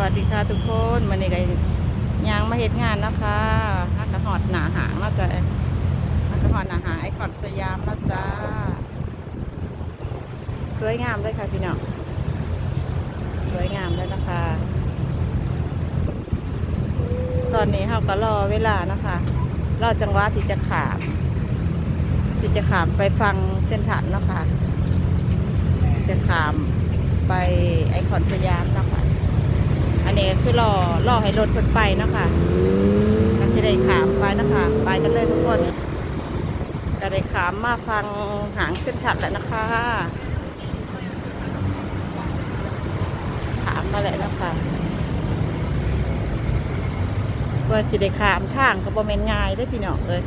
วัสดีค่ะทุกคนมันนี่ก็ยางมาเฮ็ดงานนะคะฮักกระหอดหนาหางแล้วจ้ะฮักกระหอดหนาหางไอคอนสยามแล้วจ้าสวยงามเลยค่ะพี่น้องสวยงามเลยนะคะ ตอนนี้เราก็รอเวลานะคะรอจังหวะที่จะขามที่จะขามไปฟังเส้นถันนะคะจะขามไปไอคอนสยามนะคะ อันนี้คือรอรอให้รถเพิ่นไปนะคะก็สิได้ขามไปนะคะไปกันเลยทุกคนก็ได้ขามมาฟังหางเส้นถัดแล้วนะคะ ขามมาแล้วนะคะว่าสิได้ขามทางก็บ่แม่นง่ายได้พี่น้องเลย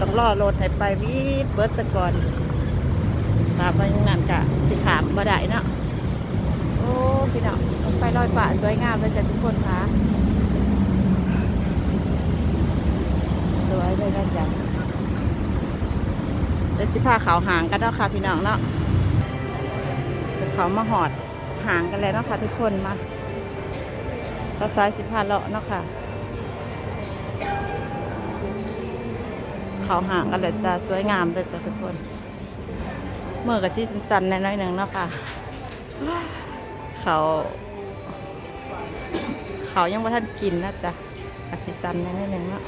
ต้องรอรถให้ไปวีดเบิร์สก่อนตามไปนั่นกะสิขามบ่ได้เนาะ โอ้พี่น้องไฟลอยฟ้าสวยงามเลยจ้ะทุกคนคะสวยเลยนะจ๊ะเดี๋ยวสิพาเขาหางกันเนาะค่ะพี่น้องเนาะเดี๋ยวเขามาหอดหางกันแล้วเนาะค่ะทุกคนมาเขาซ้ายสิพาเลาะเนาะค่ะเขาหางกันเลยจ้ะสวยงามเลยจ้ะทุกคนเมื่อกับซีสันๆน้อยๆหนึ่งเนาะค่ะ เขา เขายังไม่ทันกินนะจ๊ะกสิซันนิดนึงเนาะ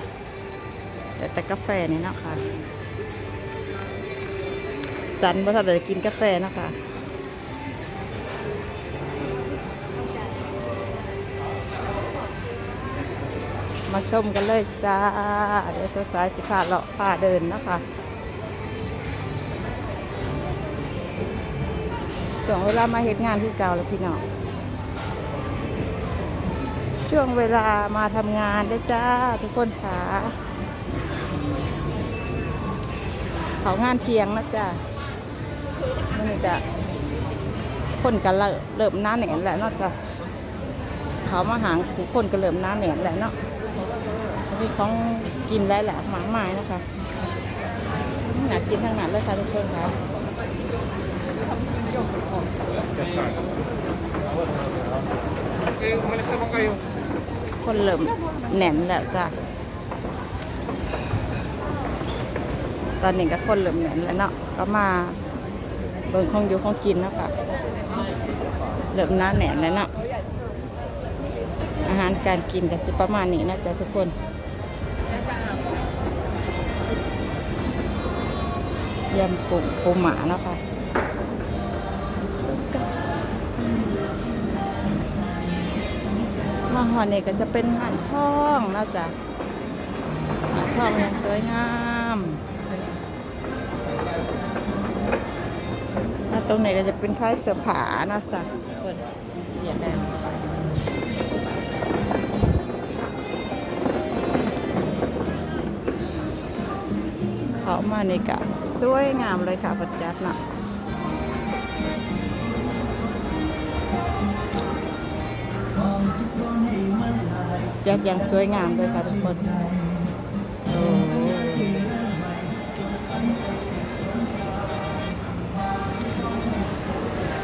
แต่แต่กาแฟนี่เนาะค่ะซันว่าถ้าเดี๋ยวกินกาแฟเนาะค่ะมาชมกันเลยจ้า เดี๋ยวสายสิพาเลาะพาเดินนะคะ ช่วงเวลามาเฮ็ดงานที่เก่าแล้วพี่น้องช่วงเวลามาทำงานได้จ้าทุกคนค่ะเขางานเทียงนะจ้ามันจะคนกันเริ่มหน้าแหนนแหละเนาะจ้ะเขามาหางคนกันเริ่มหน้าแหนนแหละเนาะมีของกินหลายแหละหมากไม้นะคะหนักกินทั้งนั้นเลยค่ะทุกคนค่ะ คนเริ่มแหน่นแล้วจ้ะ ตอนนี้ก็คนเริ่มแหน่นแล้วเนาะก็มาเบิ่งของอยู่ของกินเนาะค่ะเริ่มหน้าแหน่นแล้วเนาะอาหารการกินก็สิประมาณนี้นะจ๊ะทุกคนยำปูปูหมาเนาะค่ะ หอนี่ก็จะเป็นหันทองแล้วจ้ะหันทองอย่างสวยงามแล้วตรงไหนก็จะเป็นคล้ายเสือผาเนาะจ้ะคนเหยียบแบบเขามาในกะสวยงามเลยค่ะปัจจัดเนาะ จัดอย่างสวยงามเลยค่ะทุกคนโอ้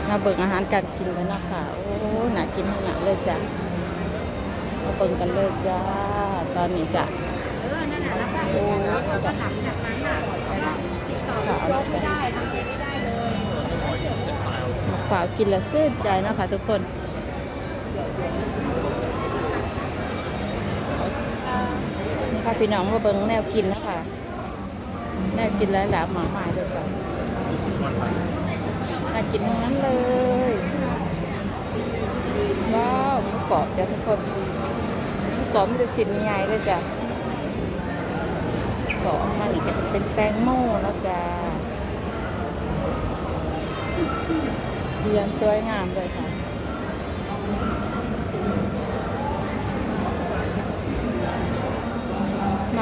มาเบิ่งอาหารการกินแล้วนะคะโอ้หนากินหนาเลยจ้ะมาเบิ่งกันเลยจ้า ตอนนี้จ้ะโอ้จ้ะขาวนะจ๊ะมะพร้าวกินแล้วชื่นใจนะคะทุกคน พาพี่น้องมาเบิ่งแนวกินนะคะแนวกินหลายหลาหมาหมายเลยจ้ะน่ากินทั้งนั้นเลย ว้าวหมูกรอบจ้ะทุกคนหมูกรอบมันจะชิ้นใหญ่เลยจ้ะกรอบมานี่ก็จะเป็นแตงโมแล้วจ้ะเรียงสวยงามเลยค่ะ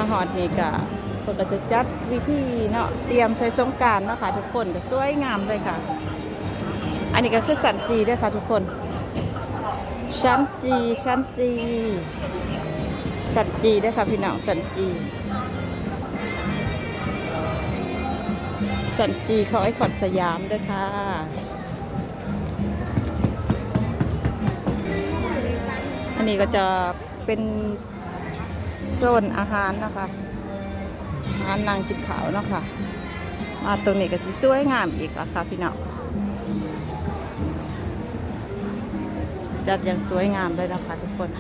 มาหอดนี่ก็เพิ่นก็จะจัดวิธีเนาะเตรียมใช้สงการเนาะค่ะทุกคนก็สวยงามเลยค่ะ อันนี้ก็คือสันจีด้วยค่ะทุกคนชั้นจีชั้นจีสันจีด้วยค่ะพี่น้องสันจีสันจีของไอคอนสยามด้วยค่ะอันนี้ก็จะเป็น โซนอาหารนะคะอาหารนางกินขาวเนาะคะมาตรงนี้ก็สิสวยงามอีกแล้วค่ะพี่น้องจัดอย่างสวยงามเลยนะคะทุกคน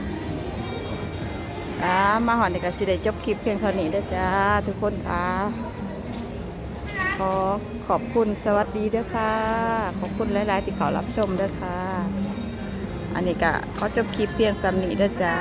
อ่ามาหอนนี่ก็สิได้จบคลิปเพียงเท่านี้เด้จ้าทุกคนค่ะขอขอบคุณสวัสดีด้อค่ะ ขอบคุณหลาย ๆ ที่เขารับชมด้อค่ะ อันนี้ก็ขอจบคลิปเพียงสำนีด้อจ้า